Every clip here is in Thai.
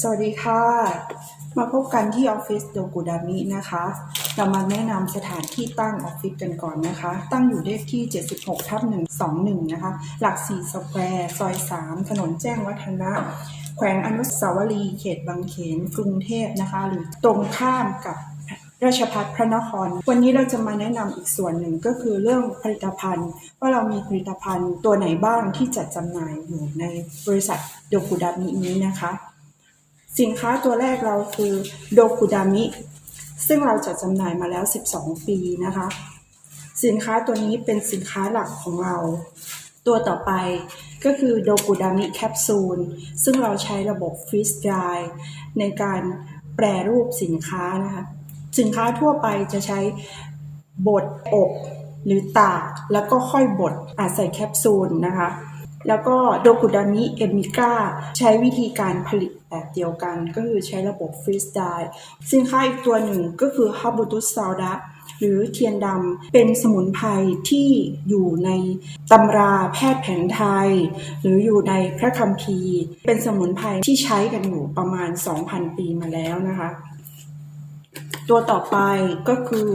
สวัสดีค่ะ มาพบกันที่ออฟฟิศโดกุดามินะคะ เรามาแนะนำสถานที่ตั้งออฟฟิศกันก่อนนะคะ ตั้งอยู่เลขที่ 76ทับ121 นะคะ หลักสี่สแควร์ ซอย 3 ถนนแจ้งวัฒนะ แขวงอนุสาวรีย์เขตบางเขน กรุงเทพนะคะ หรือตรงข้ามกับราชพัฒพระนคร วันนี้เราจะมาแนะนำอีกส่วนหนึ่งก็คือเรื่องผลิตภัณฑ์ ว่าเรามีผลิตภัณฑ์ตัวไหนบ้างที่จัดจำหน่ายอยู่ในบริษัทโดกุดามินี้นะคะ สินค้าตัวแรกเราคือโดกุดามิ ซึ่งเราจัดจำหน่ายมาแล้ว 12 ปีนะคะ สินค้าตัวนี้เป็นสินค้าหลักของเรา ตัวต่อไปก็คือโดกุดามิแคปซูล ซึ่งเราใช้ระบบฟรีสไดร์ในการแปรรูปสินค้านะคะ สินค้าทั่วไปจะใช้บดอบหรือตากแล้วก็ค่อยบดอาจใส่แคปซูลนะคะ แล้วก็โดกุดามิเอมิก้าใช้วิธีการผลิต แบบเดียวกันก็คือใช้ระบบฟรีสไดร์สินค้าอีกตัวหนึ่งก็คือฮับบูตุสซาวดะหรือเทียนดำเป็นสมุนไพรที่อยู่ในตำราแพทย์แผนไทย หรืออยู่ในพระคัมภีร์ เป็นสมุนไพรที่ใช้กันอยู่ประมาณ 2,000 ปีมาแล้วนะคะตัวต่อไปก็คือ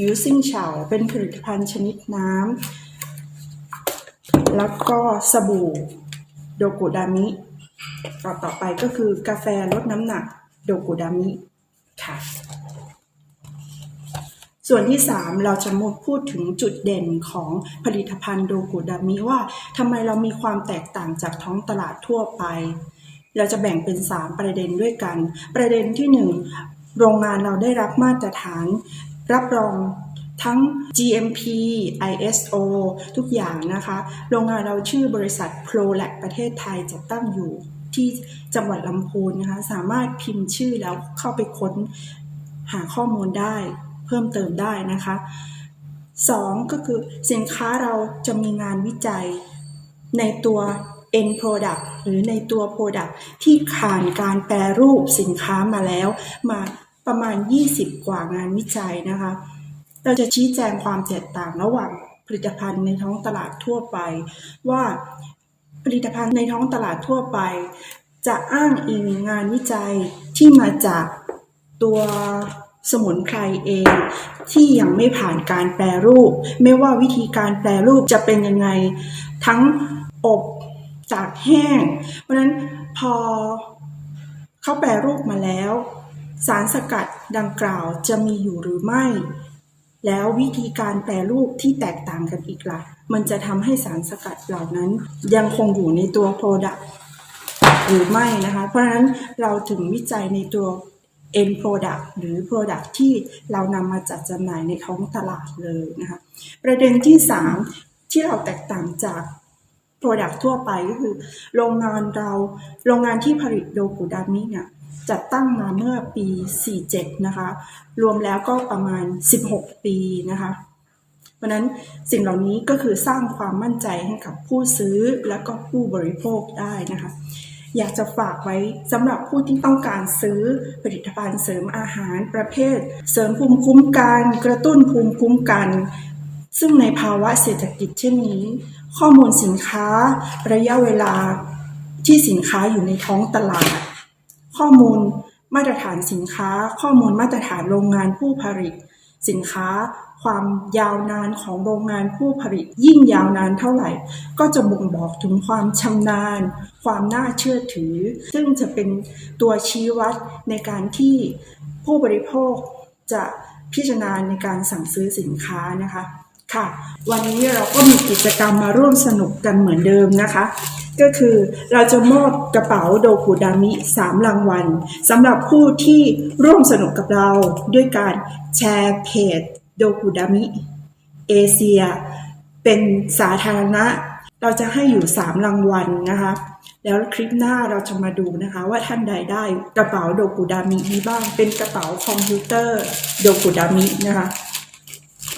ยูซิ่งเฉาเป็นผลิตภัณฑ์ชนิดน้ำ แล้วก็สบู่โดกุดามิ ต่อต่อไปก็คือกาแฟลดน้ำหนักโดกุดามิค่ะ ส่วนที่ 3 เราจะมาพูดถึงจุดเด่นของผลิตภัณฑ์โดกุดามิว่าทำไมเรามีความแตกต่างจากท้องตลาดทั่วไป เราจะแบ่งเป็น 3 ประเด็นด้วยกัน ประเด็นที่ 1 โรงงานเราได้รับมาตรฐานรับรองทั้ง GMP ISO ทุกอย่างนะคะ โรงงานเราชื่อบริษัท ProLab ประเทศไทยจะตั้งอยู่ ที่จังหวัดลำพูนนะคะ สามารถพิมพ์ชื่อแล้วเข้าไปค้นหาข้อมูลได้ เพิ่มเติมได้นะคะ2ก็คือสินค้าเราจะมีงานวิจัยในตัว end product หรือในตัว product ที่ผ่านการแปรรูปสินค้ามาแล้ว มาประมาณ 20 กว่างานวิจัยนะคะ เราจะชี้แจงความแตกต่างระหว่างผลิตภัณฑ์ในท้องตลาดทั่วไป ว่า ผลิตภัณฑ์ในท้องตลาดทั่วไป จะอ้างอิงงานวิจัยที่มาจากตัวสมุนไพรเองที่ยังไม่ผ่านการแปรรูป ไม่ว่าวิธีการแปรรูปจะเป็นยังไง ทั้งอบจากแห้ง เพราะฉะนั้นพอเขาแปรรูปมาแล้ว สารสกัดดังกล่าวจะมีอยู่หรือไม่ แล้ววิธีการแปรรูปที่แตกต่างกันอีกละ่ะ มันจะทำให้สารสกัดเหล่านั้นยังคงอยู่ในตัว Product หรือไม่นะคะ เพราะฉะนั้นเราถึงวิจัยในตัว end product หรือ product ที่เรานำมาจัดจำหน่ายในท้องตลาดเลยนะคะประเด็นที่ 3 ที่เราแตกต่างจาก Product ทั่วไปก็คือ โรงงานเราโรงงานที่ผลิตโดกุดามิเนี่ย จัดตั้งมาเมื่อปี 47 นะคะ รวมแล้วก็ประมาณ 16 ปีนะคะ เพราะนั้นสิ่งเหล่านี้ก็คือสร้างความมั่นใจให้กับผู้ซื้อและก็ผู้บริโภคได้นะคะ อยากจะฝากไว้สำหรับผู้ที่ต้องการซื้อผลิตภัณฑ์เสริมอาหารประเภท เสริมภูมิคุ้มกันกระตุ้นภูมิคุ้มกัน ซึ่งในภาวะเศรษฐกิจเช่นนี้ ข้อมูลสินค้า ระยะเวลาที่สินค้าอยู่ในท้องตลาด ข้อมูลมาตรฐานสินค้า ข้อมูลมาตรฐานโรงงานผู้ผลิต สินค้า ความยาวนานของโรงงานผู้ผลิต ยิ่งยาวนานเท่าไหร่ ก็จะบ่งบอกถึงความชำนาญ ความน่าเชื่อถือ ซึ่งจะเป็นตัวชี้วัดในการที่ผู้บริโภคจะพิจารณาในการสั่งซื้อสินค้านะคะค่ะ วันนี้เราก็มีกิจกรรมมาร่วมสนุกกันเหมือนเดิมนะคะ ก็คือเราจะมอบกระเป๋าโดกุดามิ 3 รางวัลสำหรับผู้ที่ร่วมสนุกกับเราด้วยการแชร์เพจโดกุดามิ เอเชีย เป็นสาธารณะ เราจะให้อยู่ 3 รางวัลนะคะ แล้วคลิปหน้าเราจะมาดูนะคะ ว่าท่านใดได้กระเป๋าโดกุดามินี้บ้าง เป็นกระเป๋าคอมพิวเตอร์โดกุดามินะคะ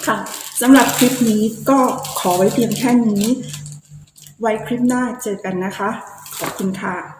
ค่ะสำหรับคลิปนี้ก็ขอไว้เพียงแค่นี้ ไว้คลิปหน้าเจอกันนะคะ ขอบคุณค่ะ